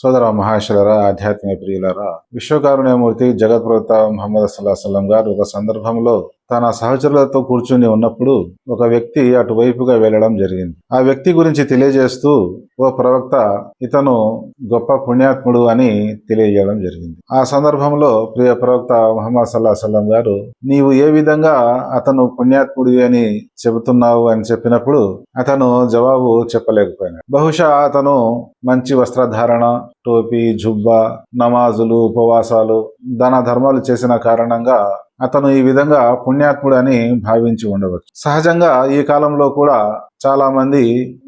సోదర మహాశులరా ఆధ్యాత్మిక ప్రియులరా విశ్వకారుణ్యమూర్తి జగత్ ప్రవక్త ముహమ్మద్ సల్లాహం గారు ఒక సందర్భంలో తన సహచరులతో కూర్చుని ఉన్నప్పుడు ఒక వ్యక్తి అటువైపుగా వెళ్ళడం జరిగింది. ఆ వ్యక్తి గురించి తెలియజేస్తూ ఓ ప్రవక్త ఇతను గొప్ప పుణ్యాత్ముడు అని తెలియజేయడం జరిగింది. ఆ సందర్భంలో ప్రియ ప్రవక్త ముహమ్మద్ సల్లా సల్లం గారు నీవు ఏ విధంగా అతను పుణ్యాత్ముడి అని చెబుతున్నావు అని చెప్పినప్పుడు అతను జవాబు చెప్పలేకపోయినాడు. బహుశా అతను మంచి వస్త్రధారణ టోపీ జుబ్బా నమాజులు ఉపవాసాలు దాన ధర్మాలు చేసిన కారణంగా అతను ఈ విధంగా పుణ్యాత్ముడు అని భావించి ఉండవచ్చు. సహజంగా ఈ కాలంలో కూడా చాలా మంది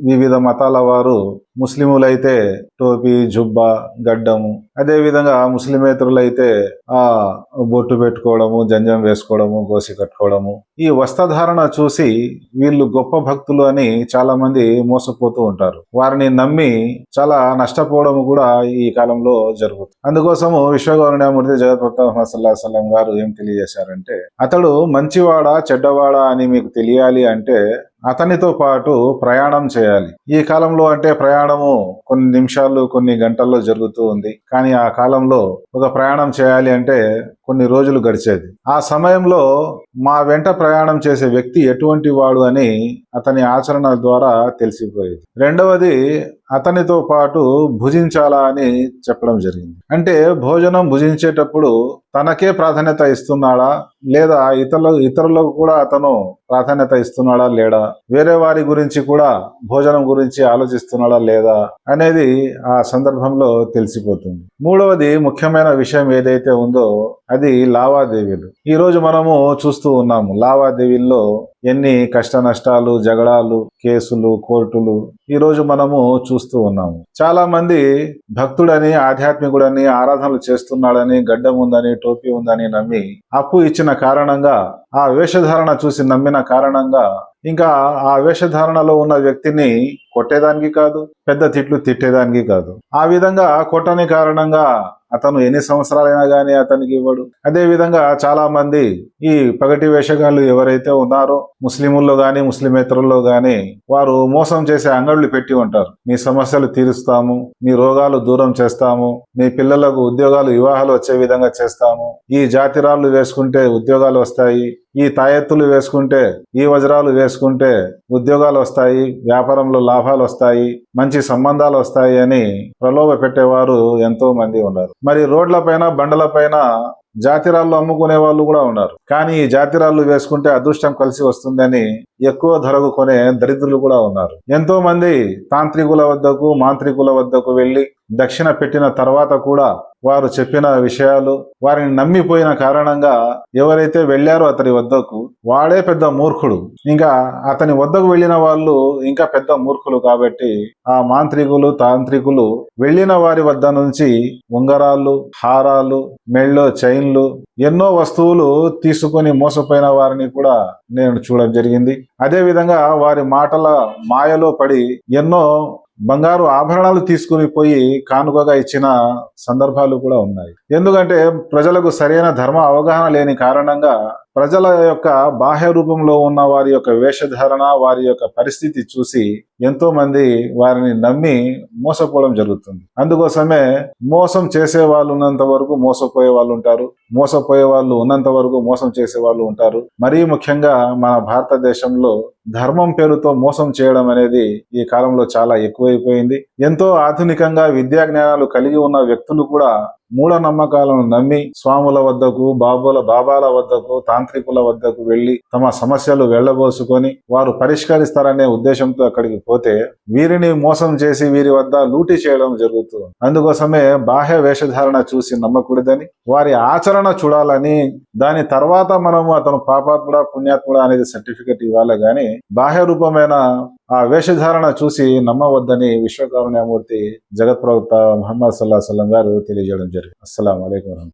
వివిధ మతాల వారు ముస్లిములైతే టోపీ జుబ్బా గడ్డము అదే విధంగా ముస్లిమేతరులైతే ఆ బొట్టు పెట్టుకోవడము జంజం వేసుకోవడము గోసి కట్టుకోవడము. ఈ వస్త్రధారణ చూసి వీళ్ళు గొప్ప భక్తులు అని చాలా మంది మోసపోతూ ఉంటారు. వారిని నమ్మి చాలా నష్టపోవడం కూడా ఈ కాలంలో జరుగుతుంది. అందుకోసము విశ్వగౌరణ్యమూర్తి జగత్ప్రత సలం గారు ఏం తెలియజేశారంటే అతడు మంచివాడా చెడ్డవాడా అని మీకు తెలియాలి అంటే అతనితో పాటు ప్రయాణం చేయాలి. ఈ కాలంలో అంటే ప్రయాణము కొన్ని నిమిషాలు కొన్ని గంటల్లో జరుగుతూ ఉంది. కానీ ఆ కాలంలో ఒక ప్రయాణం చేయాలి అంటే కొన్ని రోజులు గడిచేది. ఆ సమయంలో మా వెంట ప్రయాణం చేసే వ్యక్తి ఎటువంటి వాడు అని అతని ఆచరణ ద్వారా తెలిసిపోయేది. రెండవది అతనితో పాటు భుజించాలా అని చెప్పడం జరిగింది. అంటే భోజనం భుజించేటప్పుడు తనకే ప్రాధాన్యత ఇస్తున్నాడా? లేదా ఇతరుల ఇతరులకు కూడా అతను ప్రాధాన్యత ఇస్తున్నాడా లేడా? వేరే వారి గురించి కూడా భోజనం గురించి ఆలోచిస్తున్నాడా లేదా? అనేది ఆ సందర్భంలో తెలిసిపోతుంది. మూడవది ముఖ్యమైన విషయం ఏదైతే ఉందో అది లావాదేవీలు. ఈ రోజు మనము చూస్తూ ఉన్నాము లావాదేవీల్లో ఎన్ని కష్ట నష్టాలు జగడాలు కేసులు కోర్టులు ఈ రోజు మనము చూస్తూ ఉన్నాము. చాలా మంది భక్తుడని ఆధ్యాత్మికుడని ఆరాధనలు చేస్తున్నాడని గడ్డం ఉందని టోపీ ఉందని నమ్మి అప్పు ఇచ్చిన కారణంగా ఆ వేషధారణ చూసి నమ్మిన కారణంగా ఇంకా ఆ వేషధారణలో ఉన్న వ్యక్తిని కొట్టేదానికి కాదు పెద్ద తిట్లు తిట్టేదానికి కాదు. ఆ విధంగా కొట్టని కారణంగా అతను ఎన్ని సంవత్సరాలైనా కానీ అతనికి ఇవ్వడు. అదేవిధంగా చాలామంది చాలా మంది ఈ పగటి వేషగాళ్ళు ఎవరైతే ఉన్నారో ముస్లిముల్లో కానీ ముస్లిమేతరుల్లో కానీ వారు మోసం చేసే అంగళ్ళు పెట్టి ఉంటారు. మీ సమస్యలు తీరుస్తాము మీ రోగాలు దూరం చేస్తాము మీ పిల్లలకు ఉద్యోగాలు వివాహాలు వచ్చే విధంగా చేస్తాము. ఈ జాతిరాళ్ళు వేసుకుంటే ఉద్యోగాలు వస్తాయి ఈ తాయెత్తులు వేసుకుంటే ఈ వజ్రాలు వేసుకుంటే ఉద్యోగాలు వస్తాయి వ్యాపారంలో లాభాలు వస్తాయి మంచి సంబంధాలు వస్తాయి అని ప్రలోభ పెట్టేవారు ఎంతో మంది ఉన్నారు. మరి రోడ్లపైన బండలపైన జాతిరాళ్ళు అమ్ముకునే వాళ్ళు కూడా ఉన్నారు. కానీ ఈ జాతిరాళ్ళు వేసుకుంటే అదృష్టం కలిసి వస్తుందని ఎక్కువ ధరకు కొనే దరిద్రులు కూడా ఉన్నారు. ఎంతో మంది తాంత్రికుల వద్దకు మాంత్రికుల వద్దకు వెళ్ళి దక్షిణ పెట్టిన తర్వాత కూడా వారు చెప్పిన విషయాలు వారిని నమ్మిపోయిన కారణంగా ఎవరైతే వెళ్ళారో అతని వద్దకు వాడే పెద్ద మూర్ఖుడు. ఇంకా అతని వద్దకు వెళ్ళిన వాళ్ళు ఇంకా పెద్ద మూర్ఖులు కాబట్టి ఆ మాంత్రికులు తాంత్రికులు వెళ్ళిన వారి వద్ద నుంచి ఉంగరాలు హారాలు మెళ్ళో చైన్లు ఎన్నో వస్తువులు తీసుకొని మోసపోయిన వారిని కూడా నేను చూడడం జరిగింది. అదే విధంగా వారి మాటల మాయలో పడి ఎన్నో బంగారు ఆభరణాలు తీసుకుని పోయి కానుకగా ఇచ్చిన సందర్భాలు కూడా ఉన్నాయి. ఎందుకంటే ప్రజలకు సరైన ధర్మ అవగాహన లేని కారణంగా ప్రజల యొక్క బాహ్య రూపంలో ఉన్న వారి యొక్క వేషధారణ వారి యొక్క పరిస్థితి చూసి ఎంతో మంది వారిని నమ్మి మోసపోవడం జరుగుతుంది. అందుకోసమే మోసం చేసే వాళ్ళు ఉన్నంత వరకు మోసపోయే వాళ్ళు ఉంటారు. మోసపోయే వాళ్ళు ఉన్నంత వరకు మోసం చేసే వాళ్ళు ఉంటారు. మరీ ముఖ్యంగా మన భారతదేశంలో ధర్మం పేరుతో మోసం చేయడం అనేది ఈ కాలంలో చాలా ఎక్కువైపోయింది. ఎంతో ఆధునికంగా విద్యా జ్ఞానాలు కలిగి ఉన్న వ్యక్తులు కూడా మూఢ నమ్మకాలను నమ్మి స్వాముల వద్దకు బాబుల బాబాల వద్దకు తాంత్రికుల వద్దకు వెళ్ళి తమ సమస్యలు వెళ్ళబోసుకొని వారు పరిష్కరిస్తారనే ఉద్దేశంతో అక్కడికి పోతే వీరిని మోసం చేసి వీరి వద్ద లూటి చేయడం జరుగుతుంది. అందుకోసమే బాహ్య వేషధారణ చూసి నమ్మకూడదని వారి ఆచరణ చూడాలని దాని తర్వాత మనము అతను పాపాత్ముడా పుణ్యాత్ముడా అనేది సర్టిఫికెట్ ఇవ్వాలి గాని బాహ్య రూపమైన ఆ వేషధారణ చూసి నమ్మవద్దని విశ్వకారుణ్యమూర్తి జగత్ ప్రవక్త మహమ్మద్ సల్లాహ సల్లం గారు తెలియజేయడం జరిగింది. అస్సలం అయికం